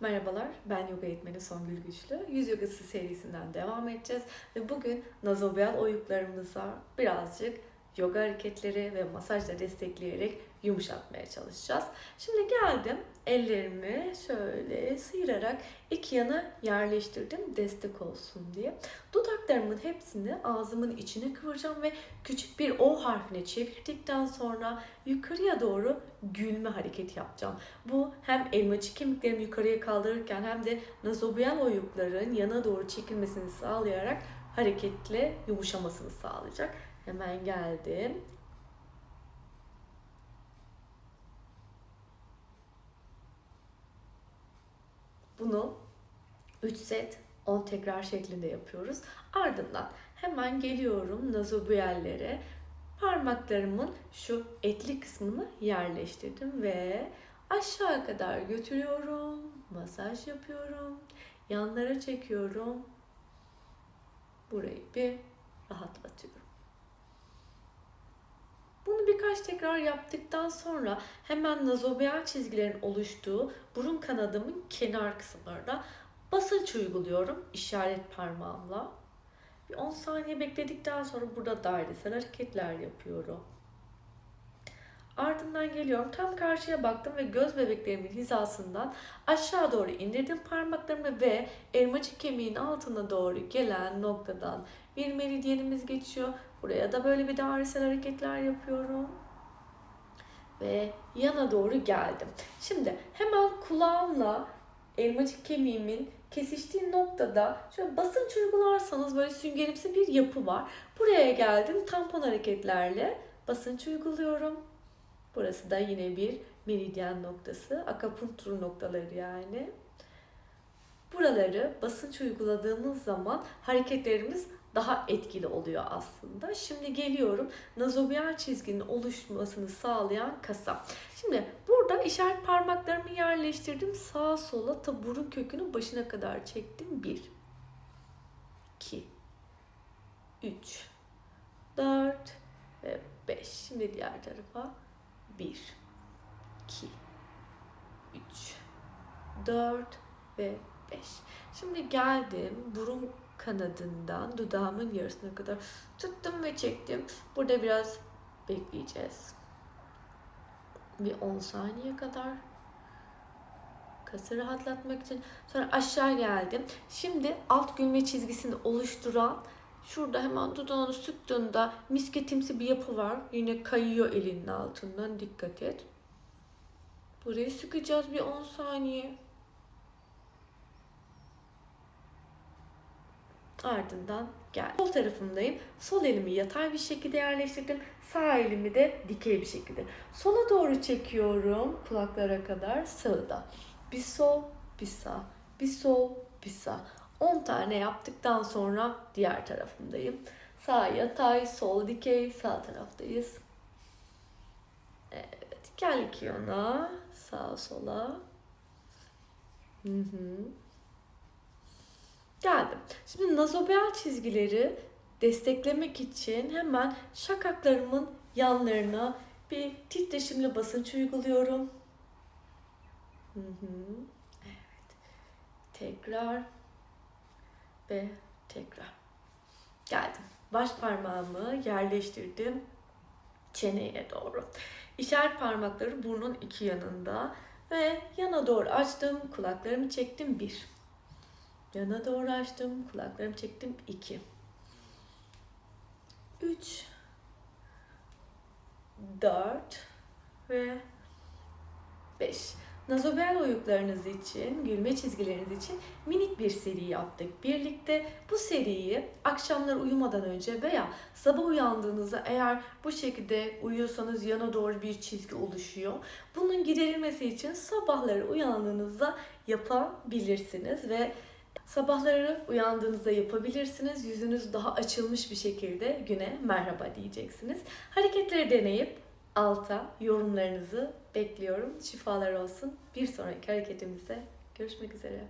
Merhabalar, ben yoga eğitmeni Songül Güçlü. Yüz yogası serisinden devam edeceğiz. Ve bugün nazobial oyuklarımıza birazcık yoga hareketleri ve masajla destekleyerek yumuşatmaya çalışacağız. Şimdi geldim, ellerimi şöyle sıyırarak iki yana yerleştirdim destek olsun diye. Dudaklarımın hepsini ağzımın içine kıvıracağım ve küçük bir O harfine çevirdikten sonra yukarıya doğru gülme hareketi yapacağım. Bu hem elmacık kemiklerimi yukarıya kaldırırken hem de nazobial oyukların yana doğru çekilmesini sağlayarak hareketle yumuşamasını sağlayacak. Hemen geldim. Bunu 3 set 10 tekrar şeklinde yapıyoruz. Ardından hemen geliyorum nazobiallere. Parmaklarımın şu etli kısmını yerleştirdim ve aşağı kadar götürüyorum. Masaj yapıyorum. Yanlara çekiyorum. Burayı bir rahatlatıyorum. Birkaç tekrar yaptıktan sonra hemen nazobial çizgilerin oluştuğu burun kanadımın kenar kısımlarına basınç uyguluyorum işaret parmağımla. Bir 10 saniye bekledikten sonra burada dairesel hareketler yapıyorum. Ardından geliyorum. Tam karşıya baktım ve göz bebeklerimin hizasından aşağı doğru indirdim parmaklarımı ve elmacık kemiğin altına doğru gelen noktadan bir meridyenimiz geçiyor. Buraya da böyle bir dairesel hareketler yapıyorum. Ve yana doğru geldim. Şimdi hemen kulağımla elmacık kemiğimin kesiştiği noktada şöyle basınç uygularsanız böyle süngerimsi bir yapı var. Buraya geldim tampon hareketlerle basınç uyguluyorum. Burası da yine bir meridyen noktası. Akupunktur noktaları yani. Buraları basınç uyguladığımız zaman hareketlerimiz daha etkili oluyor aslında. Şimdi geliyorum nazobial çizginin oluşmasını sağlayan kasa. Şimdi burada işaret parmaklarımı yerleştirdim. Sağa sola ta burun kökünün başına kadar çektim. 1 2 3 4 ve 5. Şimdi diğer tarafa 1 2 3 4 ve 5. Şimdi geldim burun kanadından dudağımın yarısına kadar tuttum ve çektim. Burada biraz bekleyeceğiz. Bir 10 saniye kadar kası rahatlatmak için. Sonra aşağı geldim. Şimdi alt gülme çizgisini oluşturan şurada hemen dudağını sıktığında misketimsi bir yapı var. Yine kayıyor elinin altından dikkat et. Burayı sıkacağız bir 10 saniye. Ardından gel. Sol tarafımdayım. Sol elimi yatay bir şekilde yerleştirdim. Sağ elimi de dikey bir şekilde. Sola doğru çekiyorum kulaklara kadar sağda. Bir sol, bir sağ. Bir sol, bir sağ. 10 tane yaptıktan sonra diğer tarafımdayım. Sağ yatay, sol dikey, sağ taraftayız. Evet, gel iki yana. Sağa sola. Hı hı. Geldim. Şimdi nazobial çizgileri desteklemek için hemen şakaklarımın yanlarına bir titreşimli basınç uyguluyorum. Hı hı. Evet. Tekrar ve tekrar. Geldim. Baş parmağımı yerleştirdim çeneye doğru. İşaret parmakları burnun iki yanında ve yana doğru açtım, kulaklarımı çektim bir. Yana doğru açtım, kulaklarımı çektim iki. Üç. Dört. Ve beş. Nazobial oyuklarınız için, gülme çizgileriniz için minik bir seri yaptık. Birlikte bu seriyi akşamlar uyumadan önce veya sabah uyandığınızda eğer bu şekilde uyuyorsanız yana doğru bir çizgi oluşuyor. Bunun giderilmesi için sabahları uyandığınızda yapabilirsiniz ve Sabahları uyandığınızda yapabilirsiniz. Yüzünüz daha açılmış bir şekilde güne merhaba diyeceksiniz. Hareketleri deneyip alta yorumlarınızı bekliyorum. Şifalar olsun. Bir sonraki hareketimizde görüşmek üzere.